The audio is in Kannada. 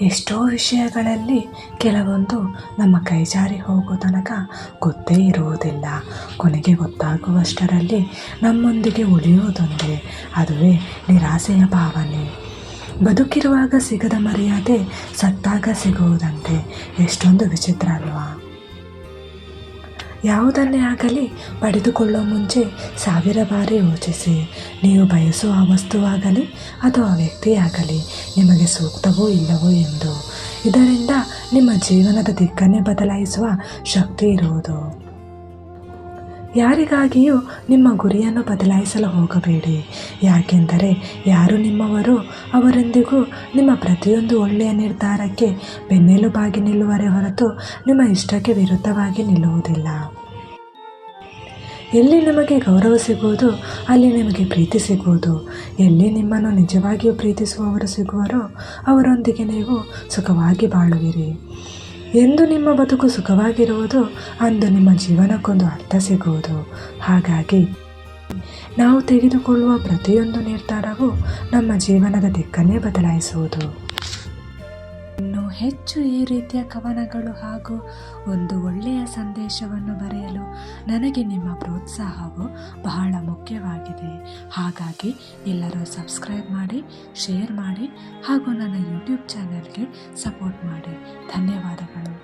ಎಷ್ಟೋ ವಿಷಯಗಳಲ್ಲಿ ಕೆಲವೊಂದು ನಮ್ಮ ಕೈಜಾರಿ ಹೋಗೋ ತನಕ ಗೊತ್ತೇ ಇರುವುದಿಲ್ಲ. ಕೊನೆಗೆ ಗೊತ್ತಾಗುವಷ್ಟರಲ್ಲಿ ನಮ್ಮೊಂದಿಗೆ ಉಳಿಯುವುದೊಂದೇ ಅದುವೇ ನಿರಾಸೆಯ ಭಾವನೆ. ಬದುಕಿರುವಾಗ ಸಿಗದ ಮರ್ಯಾದೆ ಸತ್ತಾಗ ಸಿಗುವುದಂತೆ. ಎಷ್ಟೊಂದು ವಿಚಿತ್ರ ಅಲ್ವಾ. ಯಾವುದನ್ನೇ ಆಗಲಿ ಪಡೆದುಕೊಳ್ಳೋ ಮುಂಚೆ ಸಾವಿರ ಬಾರಿ ಯೋಚಿಸಿ. ನೀವು ಬಯಸುವ ವಸ್ತುವಾಗಲಿ ಅಥವಾ ವ್ಯಕ್ತಿಯಾಗಲಿ ನಿಮಗೆ ಸೂಕ್ತವೋ ಇಲ್ಲವೋ ಎಂದು. ಇದರಿಂದ ನಿಮ್ಮ ಜೀವನದ ದಿಕ್ಕನ್ನೇ ಬದಲಾಯಿಸುವ ಶಕ್ತಿ ಇರುವುದು. ಯಾರಿಗಾಗಿಯೂ ನಿಮ್ಮ ಗುರಿಯನ್ನು ಬದಲಾಯಿಸಲು ಹೋಗಬೇಡಿ. ಯಾಕೆಂದರೆ ಯಾರು ನಿಮ್ಮವರು, ಅವರೊಂದಿಗೂ ನಿಮ್ಮ ಪ್ರತಿಯೊಂದು ಒಳ್ಳೆಯ ನಿರ್ಧಾರಕ್ಕೆ ಬೆನ್ನೆಲುಬಾಗಿ ನಿಲ್ಲುವರೆ ಹೊರತು ನಿಮ್ಮ ಇಷ್ಟಕ್ಕೆ ವಿರುದ್ಧವಾಗಿ ನಿಲ್ಲುವುದಿಲ್ಲ. ಎಲ್ಲಿ ನಿಮಗೆ ಗೌರವ ಸಿಗುವುದು, ಅಲ್ಲಿ ನಿಮಗೆ ಪ್ರೀತಿ ಸಿಗುವುದು. ಎಲ್ಲಿ ನಿಮ್ಮನ್ನು ನಿಜವಾಗಿಯೂ ಪ್ರೀತಿಸುವವರು ಸಿಗುವರೋ, ಅವರೊಂದಿಗೆ ನೀವು ಸುಖವಾಗಿ ಬಾಳುವಿರಿ. ಎಂದು ನಿಮ್ಮ ಬದುಕು ಸುಖವಾಗಿರುವುದು, ಅಂದು ನಿಮ್ಮ ಜೀವನಕ್ಕೊಂದು ಅರ್ಥ ಸಿಗುವುದು. ಹಾಗಾಗಿ, ನಾವು ತೆಗೆದುಕೊಳ್ಳುವ ಪ್ರತಿಯೊಂದು ನಿರ್ಧಾರವೂ ನಮ್ಮ ಜೀವನದ ದಿಕ್ಕನ್ನೇ ಬದಲಾಯಿಸುವುದು. ಇನ್ನು ಹೆಚ್ಚು ಈ ರೀತಿಯ ಕವನಗಳು ಹಾಗೂ ಒಂದು ಒಳ್ಳೆಯ ಸಂದೇಶವನ್ನು ಬರೆಯಲು ನನಗೆ ನಿಮ್ಮ ಪ್ರೋತ್ಸಾಹವು ಬಹಳ ಮುಖ್ಯವಾಗಿದೆ. ಹಾಗಾಗಿ ಎಲ್ಲರೂ ಸಬ್ಸ್ಕ್ರೈಬ್ ಮಾಡಿ ಶೇರ್ ಮಾಡಿ ಹಾಗೂ ನನ್ನ ಯೂಟ್ಯೂಬ್ ಚಾನಲ್ಗೆ ಸಪೋರ್ಟ್ ಮಾಡಿ. ಧನ್ಯವಾದಗಳು.